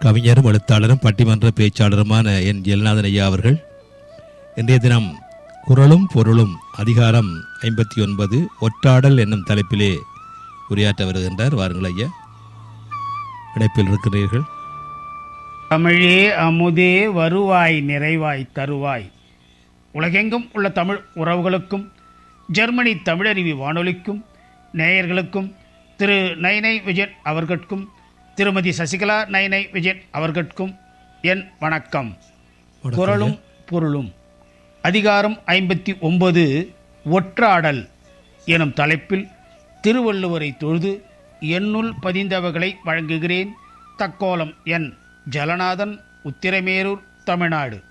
கவிஞரும் எழுத்தாளரும் பட்டிமன்ற பேச்சாளருமான என் ஜெல்நாதன் ஐயா அவர்கள் இன்றைய தினம் குரலும் பொருளும் அதிகாரம் ஐம்பத்தி ஒன்பது ஒற்றாடல் என்னும் தலைப்பிலே உரையாற்ற வருகின்றார். வாருங்கள் ஐயா. இணைப்பில் இருக்கிறீர்கள் தமிழே அமுதே வருவாய் நிறைவாய் தருவாய். உலகெங்கும் உள்ள தமிழ் உறவுகளுக்கும் ஜெர்மனி தமிழருவி வானொலிக்கும் நேயர்களுக்கும் திரு நைனை விஜயன் அவர்களுக்கும் திருமதி சசிகலா நைனை விஜயன் அவர்களுக்கும் என் வணக்கம். குரலும் பொருளும். அதிகாரம் ஐம்பத்தி ஒன்பது ஒற்றாடல் எனும் தலைப்பில் திருவள்ளுவரை தொழுது என்னுள் பதிந்தவர்களை வழங்குகிறேன். தக்கோலம் என் ஜலநாதன் உத்திரமேரூர் தமிழ்நாடு.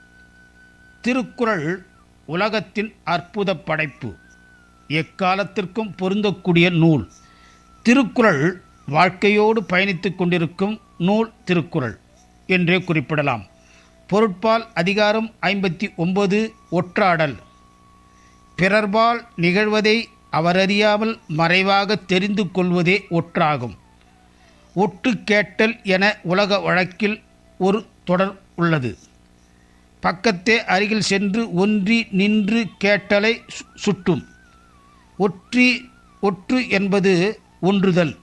திருக்குறள் உலகத்தின் அற்புத படைப்பு. எக்காலத்திற்கும் பொருந்தக்கூடிய நூல். திருக்குறள் வாழ்க்கையோடு பயணித்துக் கொண்டிருக்கும் நூல் திருக்குறள் என்றே குறிப்பிடலாம். பொருட்பால் அதிகாரம் ஐம்பத்தி ஒன்பது ஒற்றாடல். பிறர்பால் நிகழ்வதை அவரறியாமல் மறைவாக தெரிந்து கொள்வதே ஒற்றாகும். ஒட்டு கேட்டல் என உலக வழக்கில் ஒரு தொடர் உள்ளது. பக்கத்தே அருகில் சென்று ஒன்றி நின்று கேட்டலை சு- சுட்டும். ஒற்றி ஒற்று என்பது ஒன்றுதல்.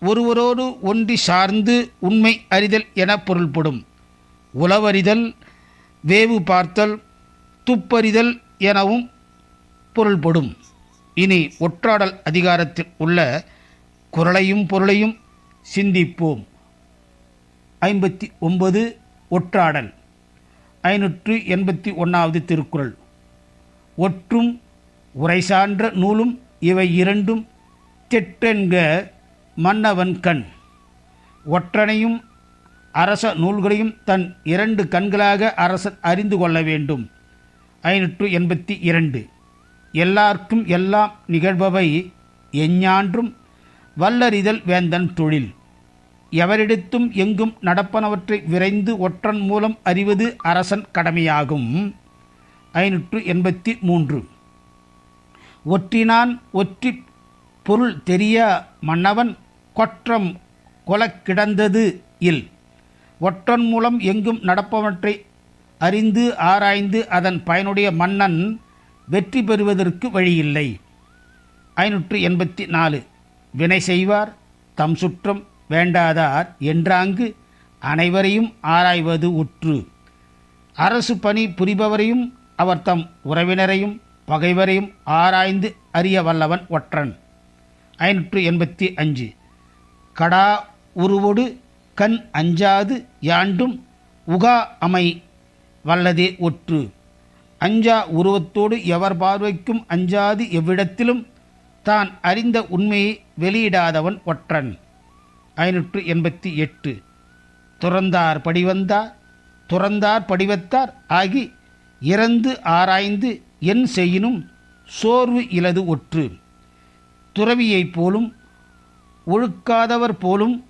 ஒருவரோடு ஒன்றி சார்ந்து உண்மை அறிதல் என பொருள்படும். உளவறிதல் வேவு பார்த்தல் துப்பறிதல் எனவும் பொருள்படும். இனி ஒற்றாடல் அதிகாரத்தில் உள்ள குரலையும் பொருளையும் சிந்திப்போம். ஐம்பத்தி ஒன்பது ஒற்றாடல் ஐநூற்று எண்பத்தி ஒன்றாவது திருக்குறள். ஒற்றும் உரை சான்ற நூலும் இவை இரண்டும் தெற்றென்க மன்னவன் கண். ஒற்றனையும் அரச நூல்களையும் தன் இரண்டு கண்களாக அரசன் அறிந்து கொள்ள வேண்டும். ஐநூற்று எண்பத்தி இரண்டு. எல்லார்க்கும் எல்லாம் நிகழ்பவை எஞ்ஞான்றும் வல்லறிதல் வேந்தன் தொழில். எவரிடத்தும் எங்கும் நடப்பனவற்றை விரைந்து ஒற்றன் மூலம் அறிவது அரசன் கடமையாகும். ஐநூற்று எண்பத்தி மூன்று. ஒற்றினான் ஒற்றி பொருள் தெரிய மன்னவன் கொற்றம் கொலக்கிடந்தது இல். ஒற்றன் மூலம் எங்கும் நடப்பவற்றை அறிந்து ஆராய்ந்து அதன் பயனுடைய மன்னன் வெற்றி பெறுவதற்கு வழியில்லை. ஐநூற்று எண்பத்தி நாலு. வினை செய்வார் தம் சுற்றம் வேண்டாதார் என்றாங்கு அனைவரையும் ஆராய்வது உற்று. அரசு பணி புரிபவரையும் அவர் தம் உறவினரையும் பகைவரையும் ஆராய்ந்து அறிய வல்லவன் ஒற்றன். ஐநூற்று எண்பத்தி அஞ்சு. கடா உருவொடு கண் அஞ்சாது யாண்டும் உகா அமை வல்லதே ஒற்று. அஞ்சா உருவத்தோடு எவர் பார்வைக்கும் அஞ்சாது எவ்விடத்திலும் தான் அறிந்த உண்மையை வெளியிடாதவன் ஒற்றன். ஐநூற்று எண்பத்தி எட்டு. துறந்தார் படிவந்தார் துறந்தார் படிவத்தார் ஆகி இறந்து ஆராய்ந்து என் செய்யினும் சோர்வு இலது ஒற்று. துறவியைப் போலும் ஒழுக்காதவர் போலும்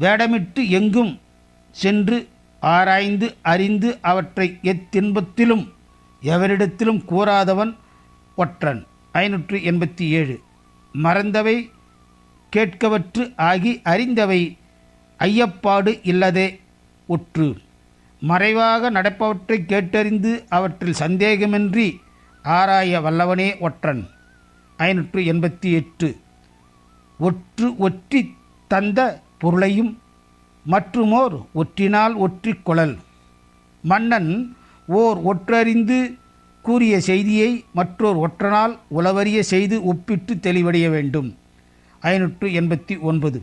வேடமிட்டு எங்கும் சென்று ஆராய்ந்து அறிந்து அவற்றை எத்தின்பத்திலும் எவரிடத்திலும் கூறாதவன் ஒற்றன். ஐநூற்று எண்பத்தி ஏழு. மறந்தவை கேட்கவற்று ஆகி அறிந்தவை ஐயப்பாடு இல்லதே உற்று. மறைவாக நடப்பவற்றை கேட்டறிந்து அவற்றில் சந்தேகமின்றி ஆராய வல்லவனே ஒற்றன். ஐநூற்று எண்பத்தி எட்டு. ஒற்று ஒற்றி தந்த பொருளையும் மற்றுமோர் ஒற்றினால் ஒற்றிக் கொழல். மன்னன் ஓர் ஒற்றறிந்து கூறிய செய்தியை மற்றோர் ஒற்றனால் உளவறிய செய்து ஒப்பிட்டு தெளிவடைய வேண்டும். ஐநூற்று எண்பத்தி ஒன்பது.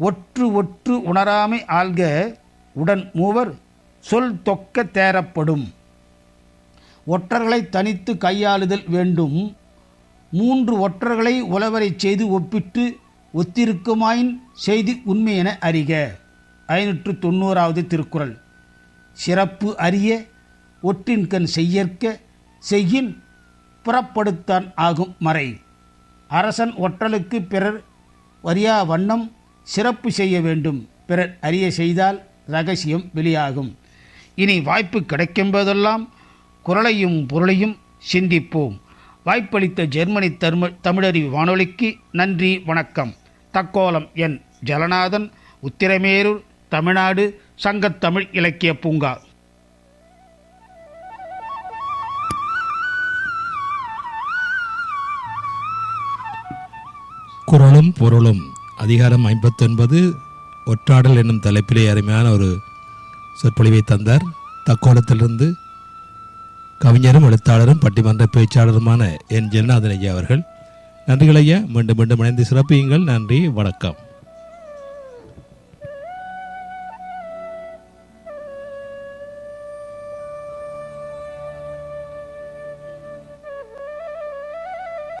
ஒற்று ஒற்று உணராமை ஆள்க உடன் மூவர் சொல் தொக்க தேரப்படும் ஒற்றர்களை தனித்து கையாளுதல் வேண்டும். மூன்று ஒற்றர்களை உழவரை செய்து ஒப்பிட்டு ஒத்திருக்குமாயின் செய்தி உண்மை என அறிக. ஐநூற்று தொண்ணூறாவது திருக்குறள். சிறப்பு அறிய ஒற்றின்கண் செய்யற்க செய்யின் புறப்படுத்தான் ஆகும் மறை. அரசன் ஒற்றலுக்கு பிறர் வரியா வண்ணம் சிறப்பு செய்ய வேண்டும். பிறர் அறிய செய்தால் ரகசியம் வெளியாகும். இனி வாய்ப்பு கிடைக்கும்போதெல்லாம் குரலையும் பொருளையும் சிந்திப்போம். வாய்ப்பளித்த ஜெர்மனி தர்ம தமிழறிவு வானொலிக்கு நன்றி வணக்கம். தக்கோலம் என். ஜலநாதன் உத்திரமேரூர் தமிழ்நாடு சங்கத்தமிழ் இலக்கிய பூங்கா. குரலும் பொருளும். அதிகாரம் ஐம்பத்தொன்பது ஒற்றாடல் என்னும் தலைப்பிலே அருமையான ஒரு சொற்பொழிவை தந்தார். தக்கோலத்திலிருந்து கவிஞரும் எழுத்தாளரும் பட்டிமன்ற பேச்சாளருமான என் ஜெகநாதன் ஐயா அவர்கள். நன்றிகள் ஐயா. மீண்டும் மீண்டும் இணைந்து சிறப்பியுங்கள். நன்றி. வணக்கம்.